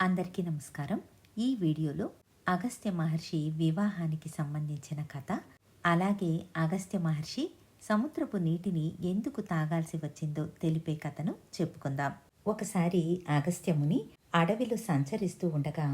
అందరికీ నమస్కారం. ఈ వీడియోలో అగస్త్య మహర్షి వివాహానికి సంబంధించిన కథ అలాగే అగస్త్య మహర్షి సముద్రపు నీటిని ఎందుకు తాగాల్సి వచ్చిందో తెలిపే కథను చెప్పుకుందాం. ఒకసారి అగస్త్యముని అడవిలో సంచరిస్తూ ఉండగా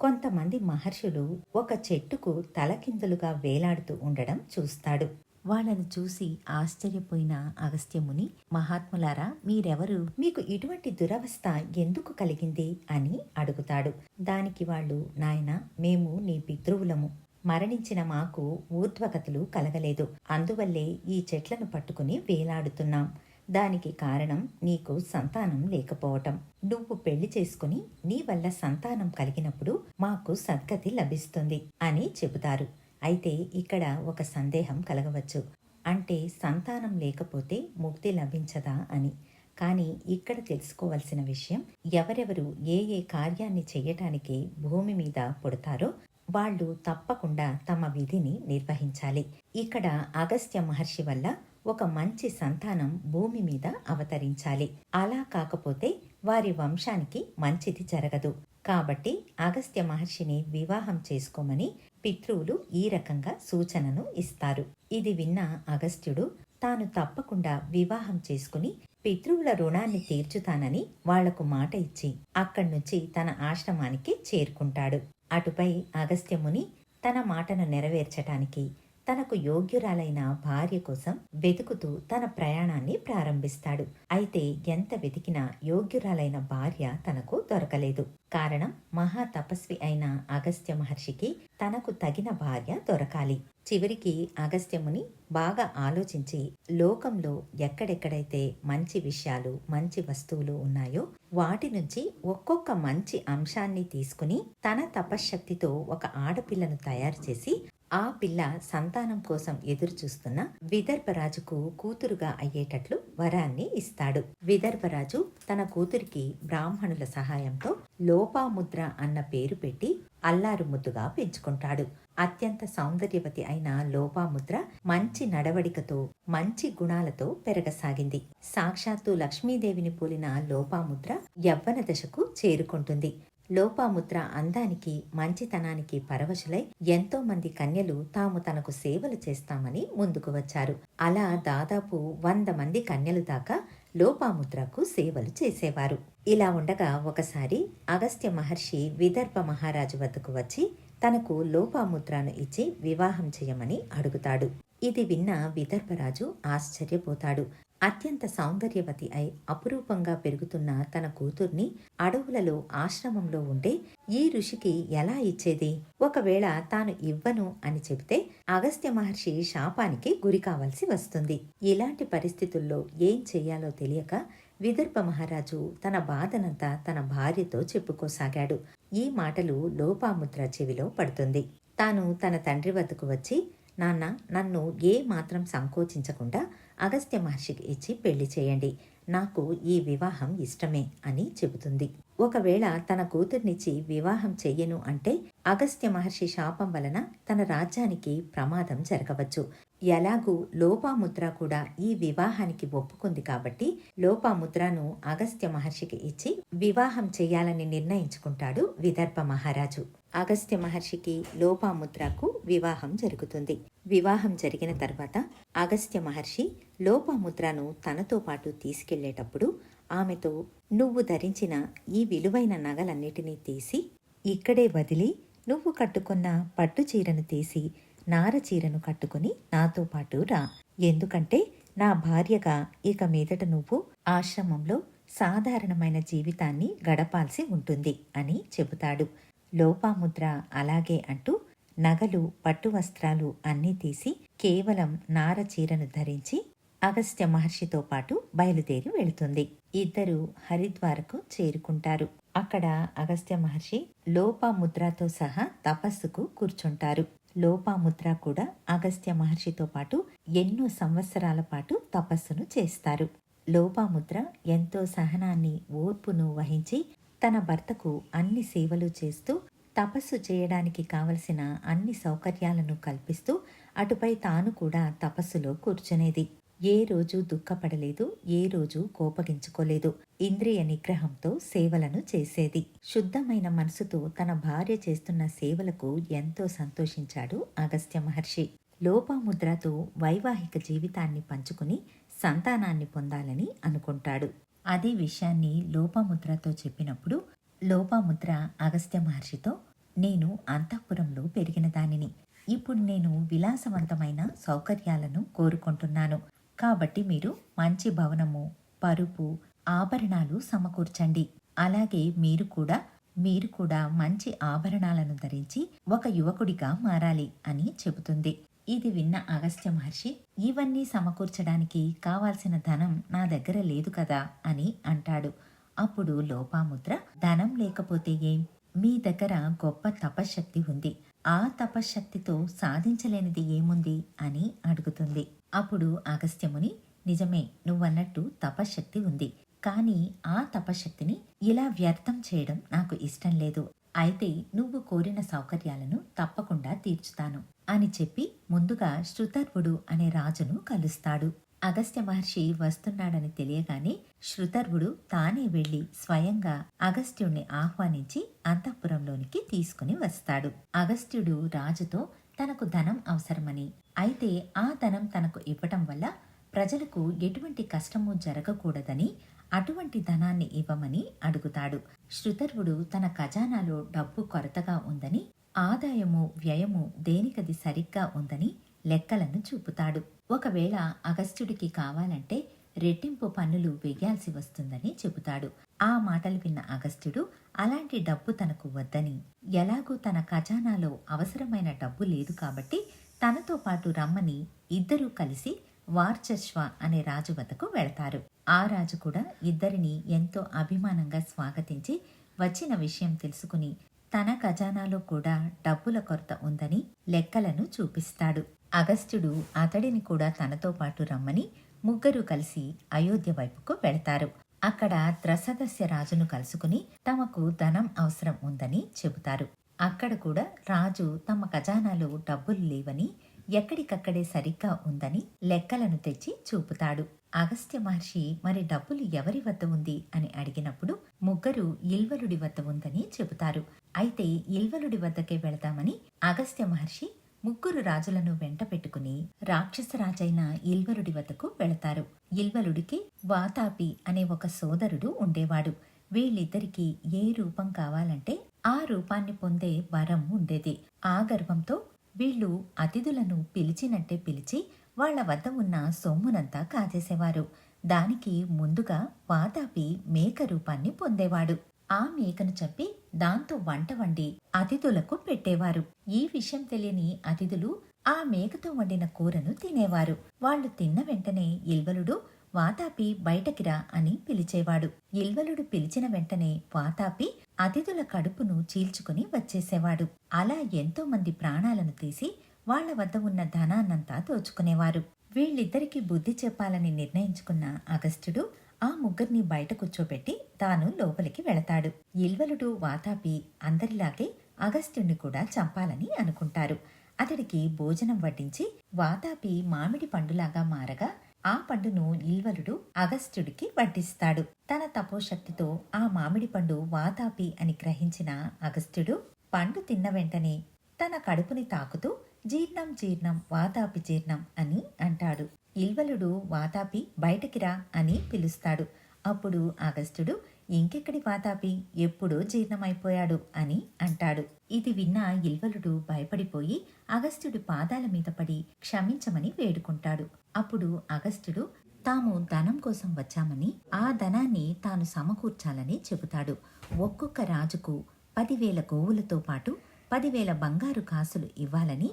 కొంతమంది మహర్షులు ఒక చెట్టుకు తలకిందులుగా వేలాడుతూ ఉండడం చూస్తాడు. వాళ్ళను చూసి ఆశ్చర్యపోయిన అగస్త్యముని మహాత్ములారా మీరెవరు? మీకు ఇటువంటి దురవస్థ ఎందుకు కలిగింది? అని అడుగుతాడు. దానికి వాళ్ళు నాయన మేము నీ పితృవులము. మరణించిన మాకు ఊర్ధ్వగతులు కలగలేదు. అందువల్లే ఈ చెట్లను పట్టుకుని వేలాడుతున్నాం. దానికి కారణం నీకు సంతానం లేకపోవటం. నువ్వు పెళ్ళి చేసుకుని నీ వల్ల సంతానం కలిగినప్పుడు మాకు సద్గతి లభిస్తుంది అని చెబుతారు. అయితే ఇక్కడ ఒక సందేహం కలగవచ్చు. అంటే సంతానం లేకపోతే ముక్తి లభించదా అని. కానీ ఇక్కడ తెలుసుకోవాల్సిన విషయం ఎవరెవరు ఏ ఏ కార్యాన్ని చేయటానికి భూమి మీద పుడతారో వాళ్ళు తప్పకుండా తమ విధిని నిర్వహించాలి. ఇక్కడ అగస్త్య మహర్షి వల్ల ఒక మంచి సంతానం భూమి మీద అవతరించాలి. అలా కాకపోతే వారి వంశానికి మంచిది జరగదు. కాబట్టి అగస్త్య మహర్షిని వివాహం చేసుకోమని పితృవులు ఈ రకంగా సూచనను ఇస్తారు. ఇది విన్న అగస్త్యుడు తాను తప్పకుండా వివాహం చేసుకుని పితృవుల రుణాన్ని తీర్చుతానని వాళ్ళకు మాట ఇచ్చి అక్కడి నుంచి తన ఆశ్రమానికి చేరుకుంటాడు. అటుపై అగస్త్యముని తన మాటను నెరవేర్చటానికి తనకు యోగ్యురాలైన భార్య కోసం వెతుకుతూ తన ప్రయాణాన్ని ప్రారంభిస్తాడు. అయితే ఎంత వెతికినా యోగ్యురాలైన భార్య తనకు దొరకలేదు. కారణం మహా తపస్వి అయిన అగస్త్య మహర్షికి తనకు తగిన భార్య దొరకాలి. చివరికి అగస్త్యముని బాగా ఆలోచించి లోకంలో ఎక్కడెక్కడైతే మంచి విషయాలు మంచి వస్తువులు ఉన్నాయో వాటి నుంచి ఒక్కొక్క మంచి అంశాన్ని తీసుకుని తన తపశ్శక్తితో ఒక ఆడపిల్లను తయారు చేసి ఆ పిల్ల సంతానం కోసం ఎదురుచూస్తున్న విదర్భరాజుకు కూతురుగా అయ్యేటట్లు వరాన్ని ఇస్తాడు. విదర్భరాజు తన కూతురికి బ్రాహ్మణుల సహాయంతో లోపాముద్ర అన్న పేరు పెట్టి అల్లారు ముద్దుగా పెంచుకుంటాడు. అత్యంత సౌందర్యవతి అయిన లోపాముద్ర మంచి నడవడికతో మంచి గుణాలతో పెరగసాగింది. సాక్షాత్తు లక్ష్మీదేవిని పోలిన లోపాముద్ర యవ్వన దశకు చేరుకుంటుంది. లోపాముద్ర అందానికి మంచితనానికి పరవశులై ఎంతో మంది కన్యలు తాము తనకు సేవలు చేస్తామని ముందుకు వచ్చారు. అలా దాదాపు వంద మంది కన్యలు దాకా లోపాముద్రకు సేవలు చేసేవారు. ఇలా ఉండగా ఒకసారి అగస్త్య మహర్షి విదర్భ మహారాజు వద్దకు వచ్చి తనకు లోపాముద్రను ఇచ్చి వివాహం చేయమని అడుగుతాడు. ఇది విన్న విదర్భరాజు ఆశ్చర్యపోతాడు. అత్యంత సౌందర్యవతి అయి అపురూపంగా పెరుగుతున్న తన కూతుర్ని అడవులలో ఆశ్రమంలో ఉంటే ఈ ఋషికి ఎలా ఇచ్చేది? ఒకవేళ తాను ఇవ్వను అని చెబితే అగస్త్య మహర్షి శాపానికి గురి కావాల్సి వస్తుంది. ఇలాంటి పరిస్థితుల్లో ఏం చెయ్యాలో తెలియక విదర్భ మహారాజు తన బాధనంతా తన భార్యతో చెప్పుకోసాగాడు. ఈ మాటలు లోపాముద్ర చెవిలో పడుతుంది. తాను తన తండ్రి వద్దకు వచ్చి నాన్న నన్ను ఏ మాత్రం సంకోచించకుండా అగస్త్య మహర్షికి ఇచ్చి పెళ్ళి చేయండి. నాకు ఈ వివాహం ఇష్టమే అని చెబుతుంది. ఒకవేళ తన కూతుర్నిచ్చి వివాహం చెయ్యను అంటే అగస్త్య మహర్షి శాపం వలన తన రాజ్యానికి ప్రమాదం జరగవచ్చు. ఎలాగూ లోపాముద్ర కూడా ఈ వివాహానికి ఒప్పుకుంది కాబట్టి లోపాముద్రను అగస్త్య మహర్షికి ఇచ్చి వివాహం చేయాలని నిర్ణయించుకుంటాడు విదర్భ మహారాజు. అగస్త్య మహర్షికి లోపాముద్రకు వివాహం జరుగుతుంది. వివాహం జరిగిన తర్వాత అగస్త్య మహర్షి లోపాముద్రను తనతో పాటు తీసుకెళ్ళేటప్పుడు ఆమెతో నువ్వు ధరించిన ఈ విలువైన నగలన్నిటినీ తీసి ఇక్కడే వదిలి నువ్వు కట్టుకున్న పట్టు చీరను తీసి నార చీరను కట్టుకుని నాతో పాటు రా. ఎందుకంటే నా భార్యగా ఇక మీదట నువ్వు ఆశ్రమంలో సాధారణమైన జీవితాన్ని గడపాల్సి ఉంటుంది అని చెబుతాడు. లోపాముద్ర అలాగే అంటూ నగలు పట్టు వస్త్రాలు అన్నీ తీసి కేవలం నార చీరను ధరించి అగస్త్య మహర్షితో పాటు బయలుదేరి వెళుతుంది. ఇద్దరు హరిద్వారకు చేరుకుంటారు. అక్కడ అగస్త్య మహర్షి లోపాముద్రతో సహా తపస్సుకు కూర్చుంటారు. లోపాముద్ర కూడా అగస్త్య మహర్షితో పాటు ఎన్నో సంవత్సరాల పాటు తపస్సును చేస్తారు. లోపాముద్ర ఎంతో సహనాన్ని ఓర్పును వహించి తన భర్తకు అన్ని సేవలు చేస్తూ తపస్సు చేయడానికి కావలసిన అన్ని సౌకర్యాలను కల్పిస్తూ అటుపై తాను కూడా తపస్సులో కూర్చునేది. ఏ రోజు దుఃఖపడలేదు ఏ రోజు కోపగించుకోలేదు. ఇంద్రియ నిగ్రహంతో సేవలను చేసేది. శుద్ధమైన మనసుతో తన భార్య చేస్తున్న సేవలకు ఎంతో సంతోషించాడు అగస్త్య మహర్షి. లోపాముద్రతో వైవాహిక జీవితాన్ని పంచుకుని సంతానాన్ని పొందాలని అనుకుంటాడు. అదే విషయాన్ని లోపముద్రతో చెప్పినప్పుడు లోపముద్ర అగస్త్య మహర్షితో నేను అంతఃపురంలో పెరిగిన దానిని. ఇప్పుడు నేను విలాసవంతమైన సౌకర్యాలను కోరుకుంటున్నాను. కాబట్టి మీరు మంచి భవనము పరుపు ఆభరణాలు సమకూర్చండి. అలాగే మీరు కూడా మీరు కూడా మంచి ఆభరణాలను ధరించి ఒక యువకుడిగా మారాలి అని చెబుతుంది. ఇది విన్న అగస్త్య మహర్షి ఇవన్నీ సమకూర్చడానికి కావాల్సిన ధనం నా దగ్గర లేదు కదా అని అంటాడు. అప్పుడు లోపాముద్ర ధనం లేకపోతే ఏం? మీ దగ్గర గొప్ప తపశ్శక్తి ఉంది. ఆ తపశ్శక్తితో సాధించలేనిది ఏముంది? అని అడుగుతుంది. అప్పుడు అగస్త్యముని నిజమే నువ్వన్నట్టు తపశ్శక్తి ఉంది. కానీ ఆ తపశ్శక్తిని ఇలా వ్యర్థం చేయడం నాకు ఇష్టం లేదు. అయితే నువ్వు కోరిన సౌకర్యాలను తప్పకుండా తీర్చుతాను అని చెప్పి ముందుగా శృతర్వుడు అనే రాజును కలుస్తాడు. అగస్త్య మహర్షి వస్తున్నాడని తెలియగానే శృతర్వుడు తానే వెళ్ళి స్వయంగా అగస్త్యుణ్ణి ఆహ్వానించి అంతఃపురంలోనికి తీసుకుని వస్తాడు. అగస్త్యుడు రాజుతో తనకు ధనం అవసరమని అయితే ఆ ధనం తనకు ఇవ్వటం వల్ల ప్రజలకు ఎటువంటి కష్టము జరగకూడదని అటువంటి ధనాన్ని ఇవ్వమని అడుగుతాడు. శృతర్వుడు తన ఖజానాలో డబ్బు కొరతగా ఉందని ఆదాయము వ్యయము దేనికది సరిగ్గా ఉందని లెక్కలను చూపుతాడు. ఒకవేళ అగస్త్యుడికి కావాలంటే రెట్టింపు పన్నులు వెయ్యాల్సి వస్తుందని చెబుతాడు. ఆ మాటలు విన్న అగస్త్యుడు అలాంటి డబ్బు తనకు వద్దని. ఎలాగూ తన ఖజానాలో అవసరమైన డబ్బు లేదు కాబట్టి తనతో పాటు రమ్మని ఇద్దరూ కలిసి వార్చశ్వ అనే రాజు వద్దకు వెళతారు. ఆ రాజు కూడా ఇద్దరిని ఎంతో అభిమానంగా స్వాగతించి వచ్చిన విషయం తెలుసుకుని తన ఖజానాలో కూడా డబ్బుల కొరత ఉందని లెక్కలను చూపిస్తాడు. అగస్త్యుడు అతడిని కూడా తనతో పాటు రమ్మని ముగ్గురు కలిసి అయోధ్య వైపుకు వెళతారు. అక్కడ త్రసదస్య రాజును కలుసుకుని తమకు ధనం అవసరం ఉందని చెబుతారు. అక్కడ కూడా రాజు తమ ఖజానాలో డబ్బులు లేవని ఎక్కడికక్కడే సరిగ్గా ఉందని లెక్కలను తెచ్చి చూపుతాడు. అగస్త్య మహర్షి మరి డబ్బులు ఎవరి వద్ద ఉంది? అని అడిగినప్పుడు ముగ్గురు ఇల్వలుడి వద్ద ఉందని చెబుతారు. అయితే ఇల్వలుడి వద్దకే వెళదామని అగస్త్య మహర్షి ముగ్గురు రాజులను వెంట పెట్టుకుని రాక్షసరాజైన ఇల్వలుడి వద్దకు వెళతారు. ఇల్వలుడికి వాతాపి అనే ఒక సోదరుడు ఉండేవాడు. వీళ్ళిద్దరికీ ఏ రూపం కావాలంటే ఆ రూపాన్ని పొందే వరం ఉండేది. ఆ గర్వంతో వీళ్ళు అతిథులను పిలిచినట్టే పిలిచి వాళ్ళ వద్ద ఉన్న సొమ్మునంతా కాజేసేవారు. దానికి ముందుగా వాతాపి మేక రూపాన్ని పొందేవాడు. ఆ మేకను చంపి దాంతో వంట వండి అతిథులకు పెట్టేవారు. ఈ విషయం తెలియని అతిథులు ఆ మేకతో వండిన కూరను తినేవారు. వాళ్ళు తిన్న వెంటనే ఇల్వలుడు వాతాపి బయటకిరా అని పిలిచేవాడు. ఇల్వలుడు పిలిచిన వెంటనే వాతాపి అతిథుల కడుపును చీల్చుకుని వచ్చేసేవాడు. అలా ఎంతో మంది ప్రాణాలను తీసి వాళ్ళ వద్ద ఉన్న ధనాన్నంతా దోచుకునేవారు. వీళ్ళిద్దరికీ బుద్ధి చెప్పాలని నిర్ణయించుకున్న అగస్త్యుడు ఆ ముగ్గురిని బయట కూర్చోబెట్టి తాను లోపలికి వెళతాడు. ఇల్వలుడు వాతాపి అందరిలాగే అగస్త్యుణ్ణి కూడా చంపాలని అనుకుంటారు. అతడికి భోజనం వడ్డించి వాతాపి మామిడి పండులాగా మారగా ఆ పండును ఇల్వలుడు అగస్త్యుడికి వడ్డిస్తాడు. తన తపోశక్తితో ఆ మామిడి పండు వాతాపి అని గ్రహించిన అగస్త్యుడు పండు తిన్న వెంటనే తన కడుపుని తాకుతూ జీర్ణం జీర్ణం వాతాపి జీర్ణం అని అంటాడు. ఇల్వలుడు వాతాపి బయటికిరా అని పిలుస్తాడు. అప్పుడు అగస్త్యుడు ఇంకెక్కడి వాతాపి ఎప్పుడో జీర్ణమైపోయాడు అని అంటాడు. ఇది విన్న ఇల్వలుడు భయపడిపోయి అగస్త్యుడి పాదాల మీద పడి క్షమించమని వేడుకుంటాడు. అప్పుడు అగస్త్యుడు తాము ధనం కోసం వచ్చామని ఆ ధనాన్ని తాను సమకూర్చాలని చెబుతాడు. ఒక్కొక్క రాజుకు పదివేల గోవులతో పాటు పదివేల బంగారు కాసులు ఇవ్వాలని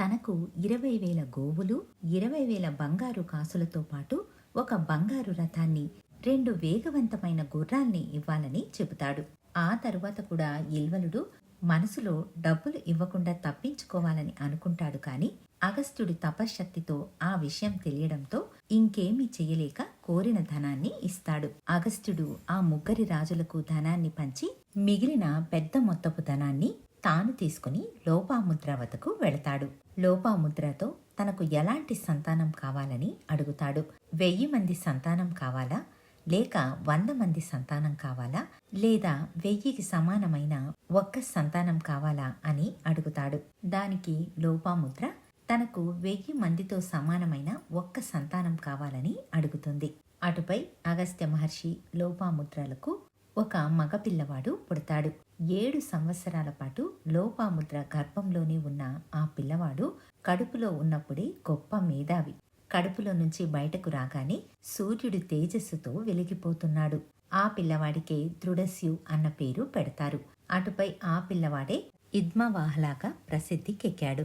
తనకు ఇరవై వేల గోవులు ఇరవై వేల బంగారు కాసులతో పాటు ఒక బంగారు రథాన్ని రెండు వేగవంతమైన గుర్రాల్ని ఇవ్వాలని చెబుతాడు. ఆ తరువాత కూడా ఇల్వలుడు మనసులో డబ్బులు ఇవ్వకుండా తప్పించుకోవాలని అనుకుంటాడు కాని అగస్త్యుడి తపశ్శక్తితో ఆ విషయం తెలియడంతో ఇంకేమీ చెయ్యలేక కోరిన ధనాన్ని ఇస్తాడు. అగస్త్యుడు ఆ ముగ్గురి రాజులకు ధనాన్ని పంచి మిగిలిన పెద్ద మొత్తపు ధనాన్ని తాను తీసుకుని లోపాముద్ర వద్దకు వెళతాడు. లోపాముద్రతో తనకు ఎలాంటి సంతానం కావాలని అడుగుతాడు. వెయ్యి మంది సంతానం కావాలా? లేక వంద మంది సంతానం కావాలా? లేదా వెయ్యికి సమానమైన ఒక్క సంతానం కావాలా అని అడుగుతాడు. దానికి లోపాముద్ర తనకు వెయ్యి మందితో సమానమైన ఒక్క సంతానం కావాలని అడుగుతుంది. అటుపై అగస్త్య మహర్షి లోపాముద్రలకు ఒక మగపిల్లవాడు పుడతాడు. ఏడు సంవత్సరాల పాటు లోపాముద్ర గర్భంలోనే ఉన్న ఆ పిల్లవాడు కడుపులో ఉన్నప్పుడే గొప్ప మేధావి. కడుపులో నుంచి బయటకు రాగానే సూర్యుడి తేజస్సుతో వెలిగిపోతున్నాడు. ఆ పిల్లవాడికే దృఢస్యు అన్న పేరు పెడతారు. అటుపై ఆ పిల్లవాడే ఇద్మవాహలాగా ప్రసిద్ధికెక్కాడు.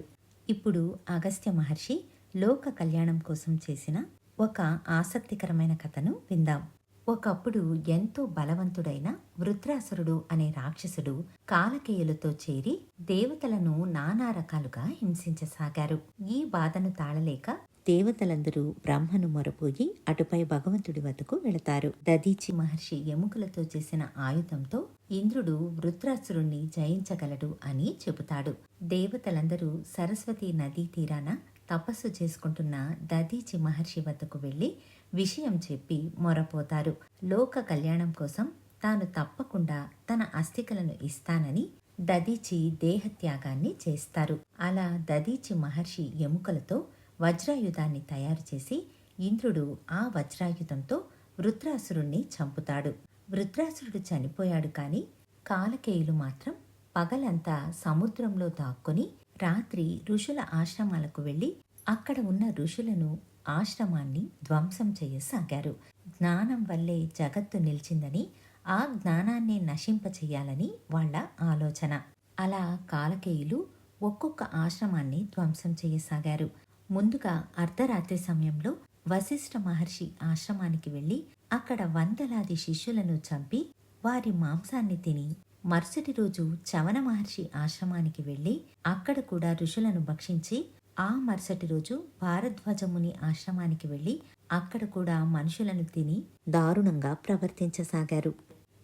ఇప్పుడు అగస్త్య మహర్షి లోక కళ్యాణం కోసం చేసిన ఒక ఆసక్తికరమైన కథను విందాం. ఒకప్పుడు ఎంతో బలవంతుడైన వృత్రాసురుడు అనే రాక్షసుడు కాలకేయులతో చేరి దేవతలను నానా రకాలుగా హింసించసాగారు. ఈ బాధను తాళలేక దేవతలందరూ బ్రహ్మను మొరపోయి అటుపై భగవంతుడి వద్దకు వెళతారు. దదీచి మహర్షి ఎముకలతో చేసిన ఆయుధంతో ఇంద్రుడు వృత్రాసురుణ్ణి జయించగలడు అని చెబుతాడు. దేవతలందరూ సరస్వతి నదీ తీరాన తపస్సు చేసుకుంటున్న దదీచి మహర్షి వద్దకు వెళ్ళి విషయం చెప్పి మొరపోతారు. లోక కళ్యాణం కోసం తాను తప్పకుండా తన అస్థికలను ఇస్తానని దదీచి దేహత్యాగాన్ని చేస్తారు. అలా దదీచి మహర్షి ఎముకలతో వజ్రాయుధాన్ని తయారు చేసి ఇంద్రుడు ఆ వజ్రాయుధంతో వృత్రాసురుణ్ణి చంపుతాడు. వృత్రాసురుడు చనిపోయాడు కాని కాలకేయులు మాత్రం పగలంతా సముద్రంలో దాక్కుని రాత్రి ఋషుల ఆశ్రమాలకు వెళ్ళి అక్కడ ఉన్న ఋషులను ఆశ్రమాన్ని ధ్వంసం చేయసాగారు. జ్ఞానం వల్లే జగత్తు నిలిచిందని ఆ జ్ఞానాన్నే నశింపచేయాలని వాళ్ళ ఆలోచన. అలా కాలకేయులు ఒక్కొక్క ఆశ్రమాన్ని ధ్వంసం చేయసాగారు. ముందుగా అర్ధరాత్రి సమయంలో వశిష్ఠ మహర్షి ఆశ్రమానికి వెళ్ళి అక్కడ వందలాది శిష్యులను చంపి వారి మాంసాన్ని తిని మరుసటి రోజు చవన మహర్షి ఆశ్రమానికి వెళ్ళి అక్కడ కూడా ఋషులను భక్షించి ఆ మరుసటి రోజు భారద్వాజముని ఆశ్రమానికి వెళ్ళి అక్కడ కూడా మనుషులను తిని దారుణంగా ప్రవర్తించసాగారు.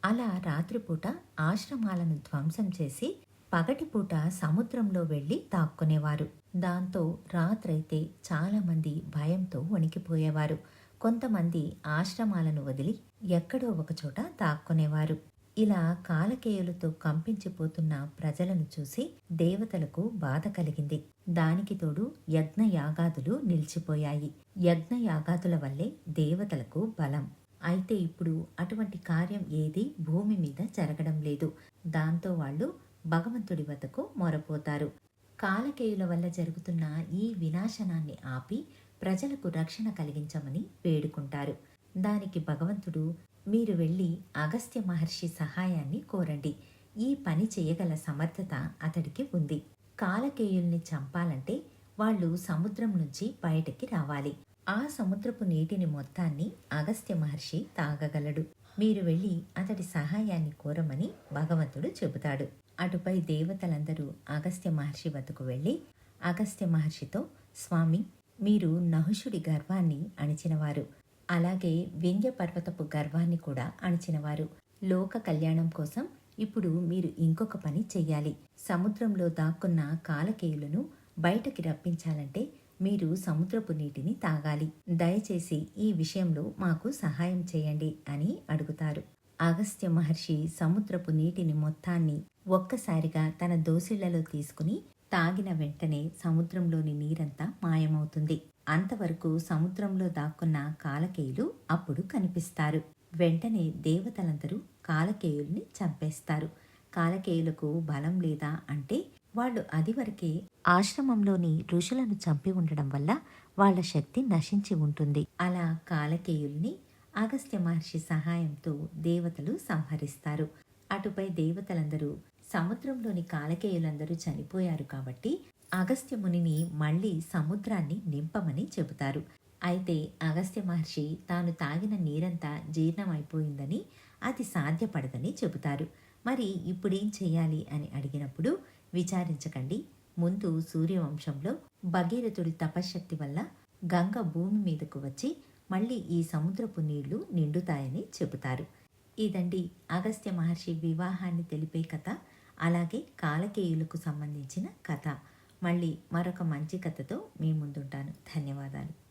అలా రాత్రిపూట ఆశ్రమాలను ధ్వంసం చేసి పగటిపూట సముద్రంలో వెళ్ళి తాక్కునేవారు. దాంతో రాత్రైతే చాలామంది భయంతో వణికిపోయేవారు. కొంతమంది ఆశ్రమాలను వదిలి ఎక్కడో ఒకచోట దాక్కునేవారు ఇలా కాలకేయులతో కంపించిపోతున్న ప్రజలను చూసి దేవతలకు బాధ కలిగింది. దానికి తోడు యజ్ఞయాగాదులు నిలిచిపోయాయి. యజ్ఞయాగాదుల వల్లే దేవతలకు బలం. అయితే ఇప్పుడు అటువంటి కార్యం ఏది భూమి మీద జరగడం లేదు. దాంతో వాళ్ళు భగవంతుడి వద్దకు మొరపోతారు. కాలకేయుల వల్ల జరుగుతున్న ఈ వినాశనాన్ని ఆపి ప్రజలకు రక్షణ కలిగించమని వేడుకుంటారు. దానికి భగవంతుడు మీరు వెళ్ళి అగస్త్య మహర్షి సహాయాన్ని కోరండి. ఈ పని చేయగల సమర్థత అతడికి ఉంది. కాలకేయుల్ని చంపాలంటే వాళ్ళు సముద్రం నుంచి బయటకి రావాలి. ఆ సముద్రపు నీటిని మొత్తాన్ని అగస్త్య మహర్షి తాగగలడు. మీరు వెళ్ళి అతడి సహాయాన్ని కోరమని భగవంతుడు చెబుతాడు. అటుపై దేవతలందరూ అగస్త్య మహర్షి వద్దకు వెళ్ళి అగస్త్య మహర్షితో స్వామి మీరు నహుషుడి గర్వాన్ని అణిచినవారు. అలాగే వింధ్య పర్వతపు గర్వాన్ని కూడా అణచినవారు. లోక కళ్యాణం కోసం ఇప్పుడు మీరు ఇంకొక పని చెయ్యాలి. సముద్రంలో దాక్కున్న కాలకేయులను బయటకి రప్పించాలంటే మీరు సముద్రపు నీటిని తాగాలి. దయచేసి ఈ విషయంలో మాకు సహాయం చేయండి అని అడుగుతారు. అగస్త్య మహర్షి సముద్రపు నీటిని మొత్తాన్ని ఒక్కసారిగా తన దోసిళ్ళలో తీసుకుని తాగిన వెంటనే సముద్రంలోని నీరంతా మాయమవుతుంది. అంతవరకు సముద్రంలో దాక్కున్న కాలకేయులు అప్పుడు కనిపిస్తారు. వెంటనే దేవతలందరూ కాలకేయుల్ని చంపేస్తారు. కాలకేయులకు బలం లేదా అంటే వాళ్ళు అదివరకే ఆశ్రమంలోని ఋషులను చంపి ఉండడం వల్ల వాళ్ళ శక్తి నశించి ఉంటుంది. అలా కాలకేయుల్ని అగస్త్య మహర్షి సహాయంతో దేవతలు సంహరిస్తారు. అటుపై దేవతలందరూ సముద్రంలోని కాలకేయులందరూ చనిపోయారు కాబట్టి అగస్త్య మునిని మళ్ళీ సముద్రాన్ని నింపమని చెబుతారు. అయితే అగస్త్య మహర్షి తాను తాగిన నీరంతా జీర్ణమైపోయిందని అది సాధ్యపడదని చెబుతారు. మరి ఇప్పుడేం చేయాలి అని అడిగినప్పుడు విచారించకండి. ముందు సూర్యవంశంలో భగీరథుడి తపశ్శక్తి వల్ల గంగ భూమి మీదకు వచ్చి మళ్ళీ ఈ సముద్రపు నీళ్ళు నిండుతాయని చెబుతారు. ఇదండి అగస్త్య మహర్షి వివాహాన్ని తెలిపే కథ. అలాగే కాలకేయులకు సంబంధించిన కథ. మళ్ళీ మరొక మంచి కథతో మీ ముందుంటాను. ధన్యవాదాలు.